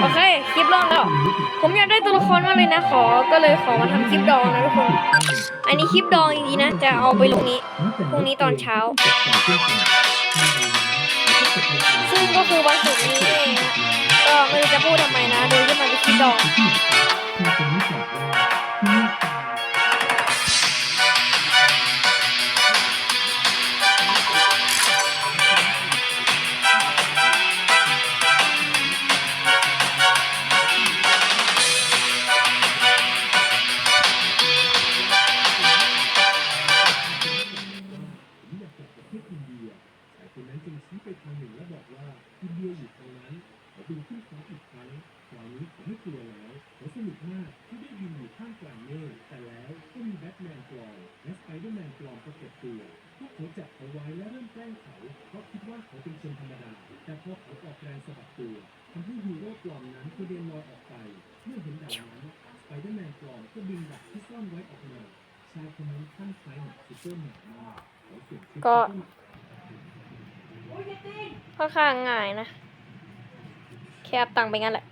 โอเค คลิปเริ่มแล้ว ผมอยากได้ตัวละครมากเลยนะขอ ก็เลยขอมาทำคลิปดองนะทุกคน อันนี้คลิปดองจริงๆนะ จะเอาไปลงนี้ พรุ่งนี้ตอนเช้า ซึ่งก็คือวันศุกร์นี้เองนะก็ไม่รู้จะพูดทำไมนะ โดยที่มันเป็นคลิปดอง ก็ค่อนข้างง่ายนะ แค่อัพตังไปงั้นแหละ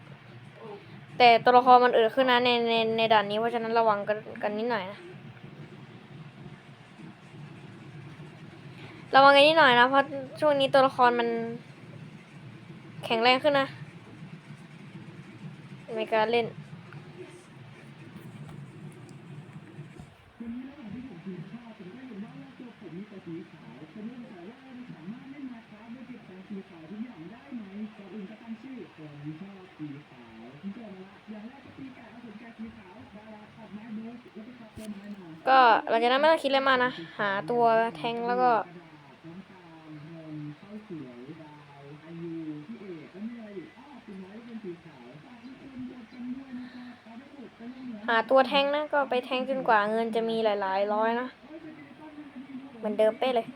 แต่ตัวละครมันเอิดขึ้นนะในในในด่านนี้เพราะฉะนั้นระวังกันกันนิดหน่อยนะ ระวังกันนิดหน่อยนะ เพราะช่วงนี้ตัวละครมัน แข็งแรงขึ้นนะในการเล่น ก็หลังจากนั้นไม่ต้องคิดอะไรมากนะ หาตัวแทงแล้วก็หาตัวแทงนะ ก็ไปแทงจนกว่าเงินจะมีหลาย ๆ ร้อยนะ เหมือนเดิมเป๊ะเลย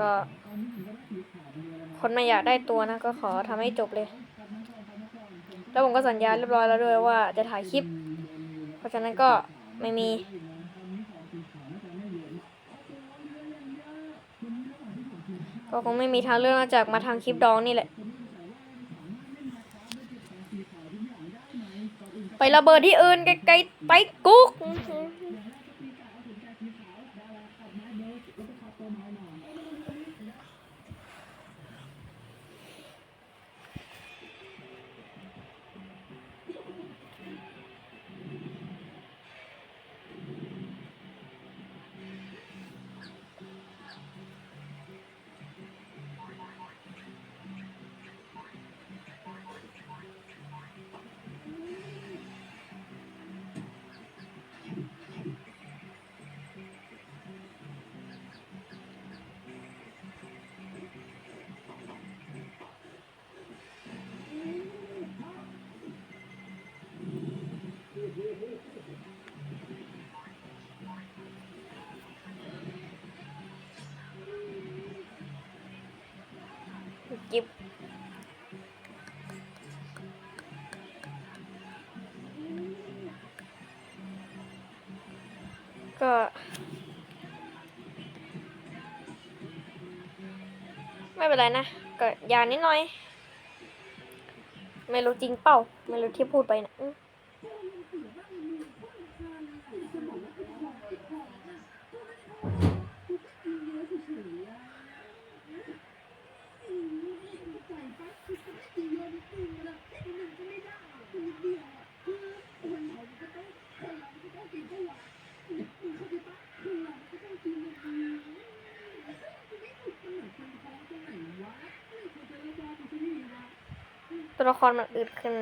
ก็ คนไม่อยากได้ตัวนะ ก็ขอทำให้จบเลย แล้วผมก็สัญญาเรียบร้อยแล้วด้วยว่าจะถ่ายคลิป เพราะฉะนั้นก็ไม่มี ก็คงไม่มีทางเลือกนอกจากมาทางคลิปดองนี่แหละ ไประเบิดที่อื่นไกลๆไปกุ๊ก กิฟก็ไม่เป็นไรนะ ก็ยานิดหน่อย ไม่รู้จริงเปล่า ไม่รู้ที่พูดไปนะ ตัวละครมันอึดขึ้น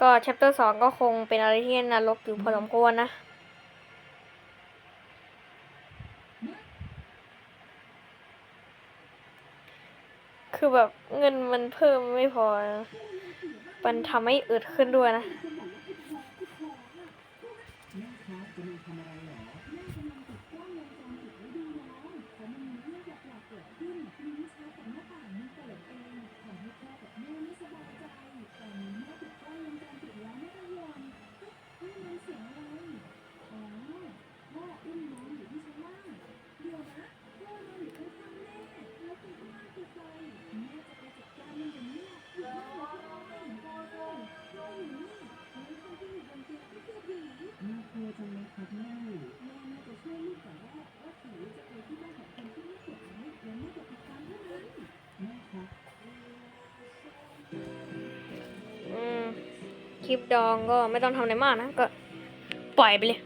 ก็แชปเตอร์สองก็คงเป็นอะไรที่นรกอยู่พอสมควรนะคือแบบเงินมันเพิ่มไม่พอ มันทำให้อึดขึ้นด้วยนะ คลิปดองก็ไม่ต้องทำอะไรมากนะ ก็ปล่อยไปเลย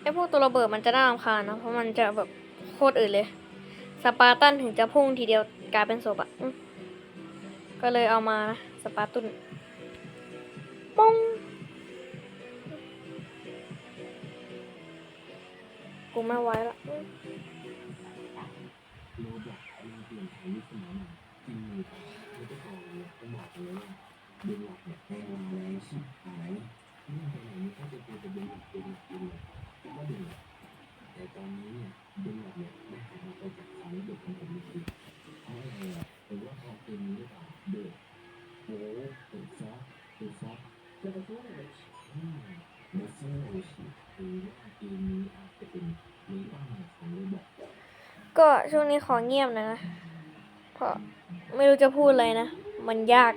ไอพวกตัวระเบิดมันจะน่ารำคาญนะเพราะมันจะแบบโคตรอื่นเลย สปาร์ตันถึงจะพุ่งทีเดียวกลายเป็นศพอะก็เลยเอามาสปาร์ตุนป้งกูไม่ไหวละด้บอกเลยต้องหลักเนี่ยแพงแล้วชิบหายที่นี่ไปไหนนี่ถ้าจะเป็นจะเป็นหลักเป็นหลักเป็นหลัก ก็เดือนหลักแต่ตอนนี้เนี่ยดือนหลักเนี่ยไม่หายไปจากความรู้สึกของผมจริงๆเพราะอะไรอะเป็นว่าพอเป็นนี้หรือเปล่าเดือดโอ้เป็นซอฟเป็นซอฟจะเป็นซอฟอะไรอืมไม่ใช่สิคือว่าเกมนี้อาจจะเป็นเรื่องใหม่ของโรบอทก็ช่วงนี้ขอเงียบนะ เพราะไม่รู้จะพูดอะไรนะ มันยาก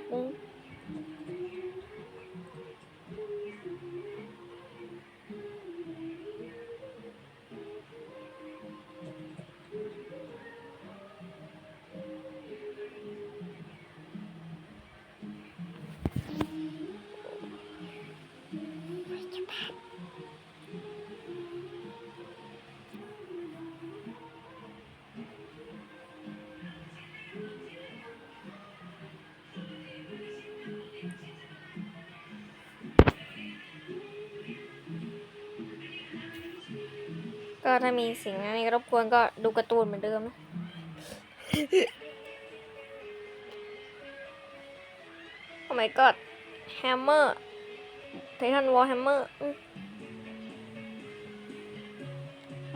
ถ้ามีสิ่งอะไรรบกวนก็ดูการ์ตูนเหมือนเดิมนะโอ้ my god แฮมเมอร์ไททันวอลแฮมเมอร์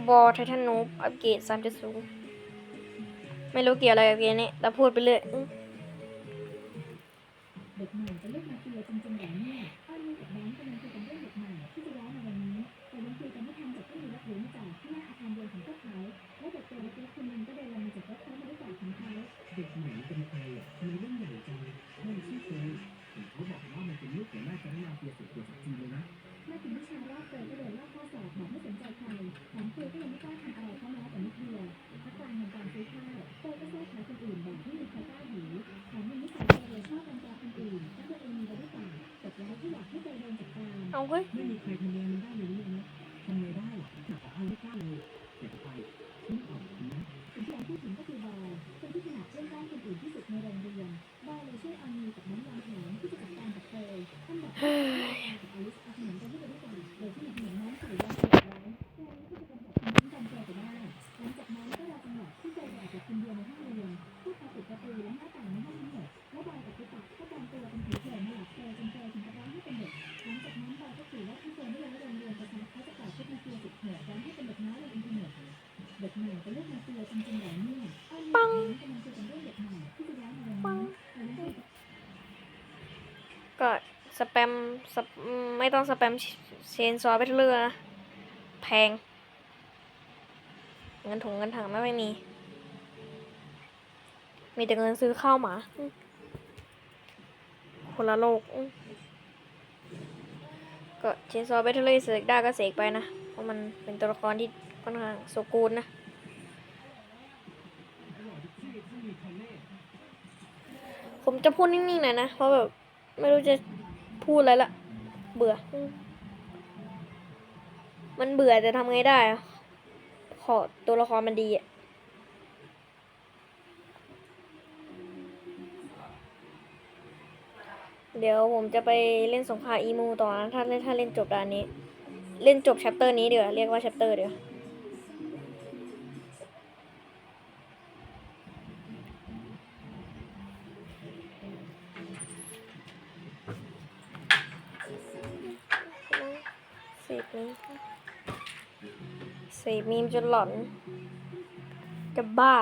บอลไททันนูบอัปเกรดสามจุดศูนย์ไม่รู้เกี่ยวอะไรกับเกมนี้แต่พูดไปเรื่อยอืมเด็กใหม่เป็นลูกมาเฟีย ทำไมเรื่องใหญ่จังเลยไม่ใช่เคยเห็นเขาบอกว่ามันเป็นลูกของแม่แก๊งมาเฟียสุดตัวจริงเลยนะเมื่อถึงวิชาแรกเจอก็เดินลอกข้อสอบแบบไม่สนใจใครแถมครูก็ยังไม่กล้าทำอะไรเขาแม้แต่นิดเดียวพักกางแห่งการซื้อข้าวเตก็แทรกขาคนอื่นแบบไม่มีใครกล้าหนีแถมยังนิสัยเตยชอบรังแกคนอื่นและตัวเองมีบริการจบแล้วที่อยากให้เตยโดนจัดการเอาเฮ้ยไม่มีใครทำงานมันได้เลยนะทำไงได้หนักกว่าเอาไม่กล้าเลยเด็กไป คุยกับก็สแปมสปมไม่ต้องสแปมเชนซอไปเรื่อยนะ แพง เงินถุงเงินถังไม่ค่อยมี มีแต่เงินซื้อข้าวหมา คนละโลก ก็เชนซอไปเรื่อยเสกได้ก็เสกไปนะ เพราะมันเป็นตัวละครที่ค่อนข้างโซกูลนะ ผม จะพูดนิ่งๆหน่อยนะ เพราะแบบ ไม่รู้จะพูดอะไรละ เบื่อ มันเบื่อจะทำไงได้ขอตัวละครมันดีอะเดี๋ยวผมจะไปเล่นสงครามอีมูต่อนะถ้าเล่นถ้าเล่นจบด่านนี้ เล่นจบแชปเตอร์นี้เดี๋ยวเรียกว่าแชปเตอร์เดี๋ยว สีนี้สีมีมจนหลอน จะบ้า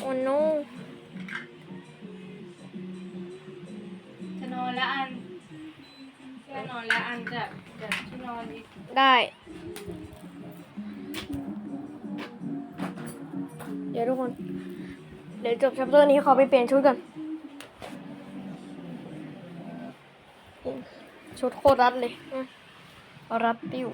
โอ้โนจะนอนแล้วอันจะนอนแล้วอันจะจะที่นอนอีก ได้ ยวจบชัปเตอร์นี้ขอไปเปลี่ยนชุดก่อน ชุดโคตรรัดเลยรัดปิ้ว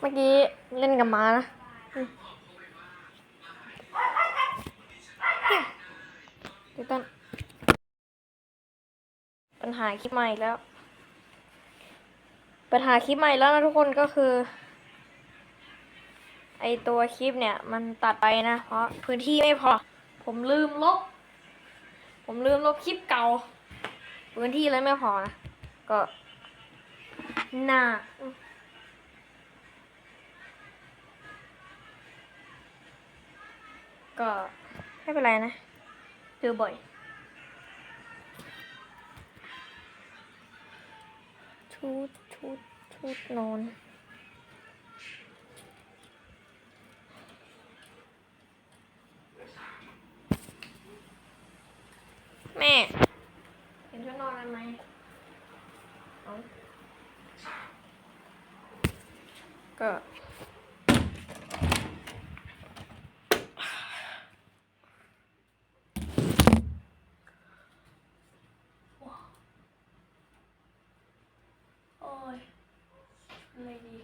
เมื่อกี้เล่นกับมานะอืมเดี๋ยวต้น ปัญหาคลิปใหม่แล้ว ปัญหาคลิปใหม่แล้วนะทุกคนก็คือ ไอตัวคลิปเนี่ย มันตัดไปนะ เพราะพื้นที่ไม่พอ ผมลืมลบ ผมลืมลบคลิปเก่า พื้นที่เลยไม่พอนะ ก็น่าก็ไม่เป็นไรนะเจอบ่อย ชุดชุดชุดนอนแม่ เห็นชุดนอนอะไรไหมเอก็ โอ้ยอะไรดี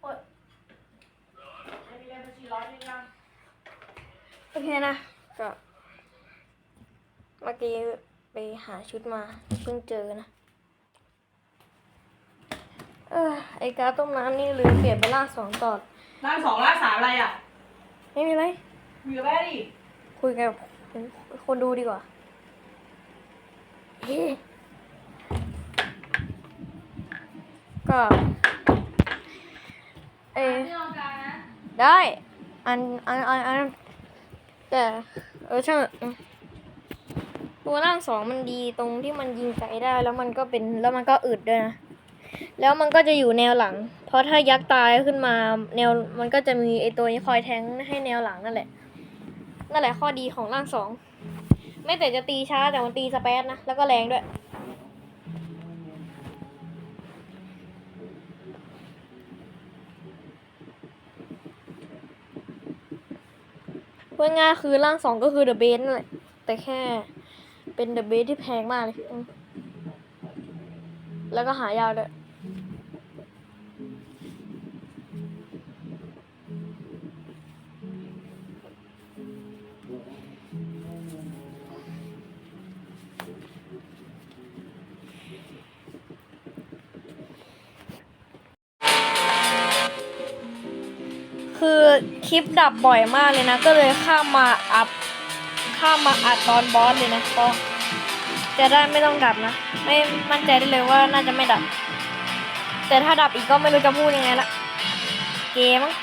โอ้ย โอเคนะ ก็เมื่อกี้ไปหาชุดมาเพิ่งเจอนะ เออไอการดต้มน้ำนี่ลืมเปลี่ยนไปล่างสองตอด ร่างสองร่างสามอะไรอะไม่มีไร มีกับแม่ดิคุยกับคนดูดีกว่าเฮ้ก็ เออที่นอนกลางนะได้ อัน อัน อันอัน แต่เออช่างตัวร่างสองมันดีตรงที่มันยิงไกลได้ แล้วมันก็เป็นแล้วมันก็อึดด้วยนะแล้วมันก็จะอยู่แนวหลัง เพราะถ้ายักษ์ตายขึ้นมาแนวมันก็จะมีไอตัวนี้คอยแทงให้แนวหลังนั่นแหละนั่นแหละข้อดีของร่างสองไม่แต่จะตีช้าแต่มันตีสเปซนะแล้วก็แรงด้วย พูดง่ายคือร่างสองก็คือเดอะเบสนั่นแหละแต่แค่เป็นเดอะเบสที่แพงมากเลย แล้วก็หายาวด้วย คลิปดับบ่อยมากเลยนะ ก็เลยข้ามมาอัพข้ามมาอัดตอนบอสเลยนะก็จะได้ไม่ต้องดับนะ ไม่มั่นใจได้เลยว่าน่าจะไม่ดับ แต่ถ้าดับอีกก็ไม่รู้จะพูดยังไงละ เกมมั้ง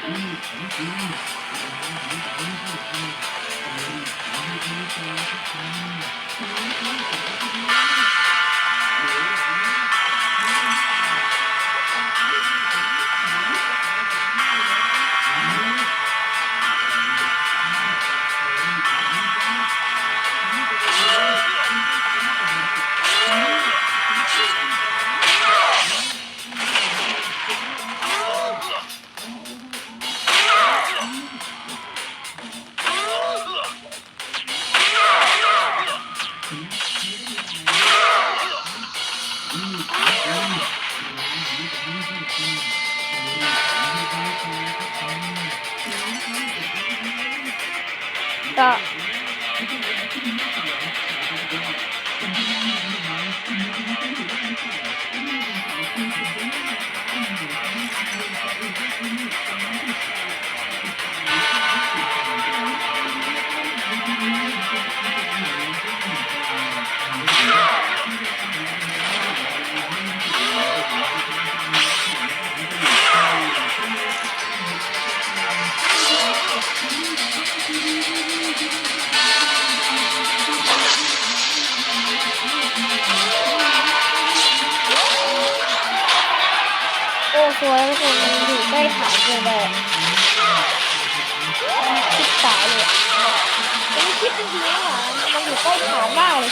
ที่มีหน้าเสียง ตัวแล้วทุกคนมันอยู่ใกล้ฐานเกินไปอะคิดตายเลยมันคิดจริงๆนะมันอยู่ใกล้ฐานมากเลย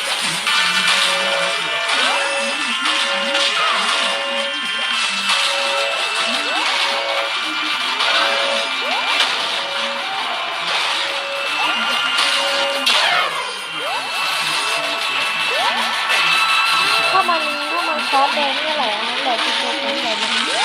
ถ้ามันถ้ามันคอสแดงเนี่ยแหละแหละจริงๆนี่แหละ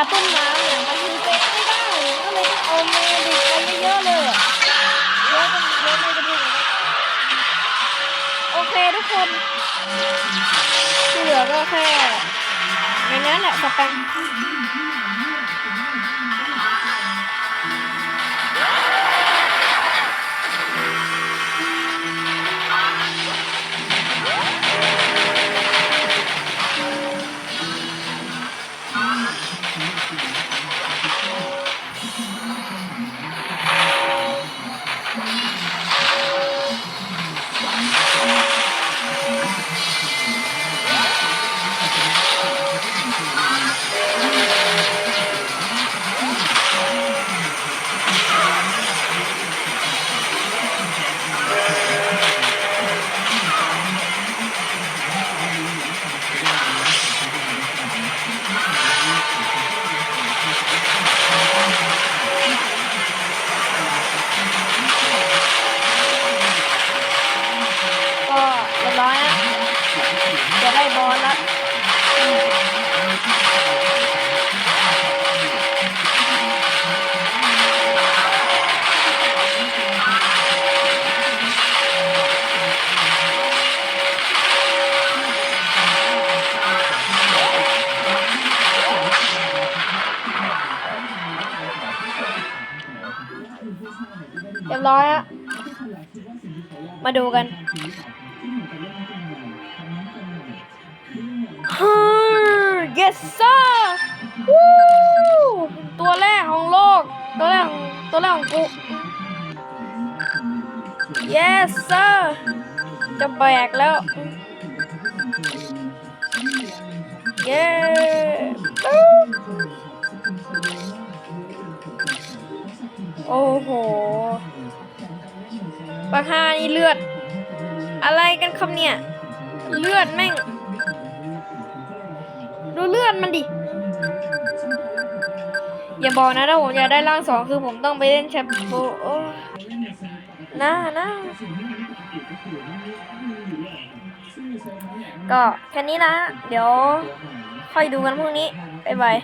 าต้นน้ำเนี่ยมันคือเซ็ตไม่ได้ก็เลยต้องเอาเมดิกไปเยอะเลยเยอะจนเยอะไม่จะพูดเยนะโอเคทุกคนที่เหลือก็แค่ในนั้นแหละสแปม มาดูกันฮึ่ม yes sir วู้ตัวแรกของโลก ตัวแรกของตัวแรกของกู yes sir จะแบกแล้ว เย้โอ้โห ปากฮานี่เลือด อะไรกันครับเนี่ย เลือดแม่ง ดูเลือดมันดิ อย่าบอกนะถ้าผมอยากได้ร่างสองคือผมต้องไปเล่นแชมป์โอ้โอ้นะนะก็แค่นี้นะ เดี๋ยวค่อยดูกันพรุ่งนี้ บ๊ายบาย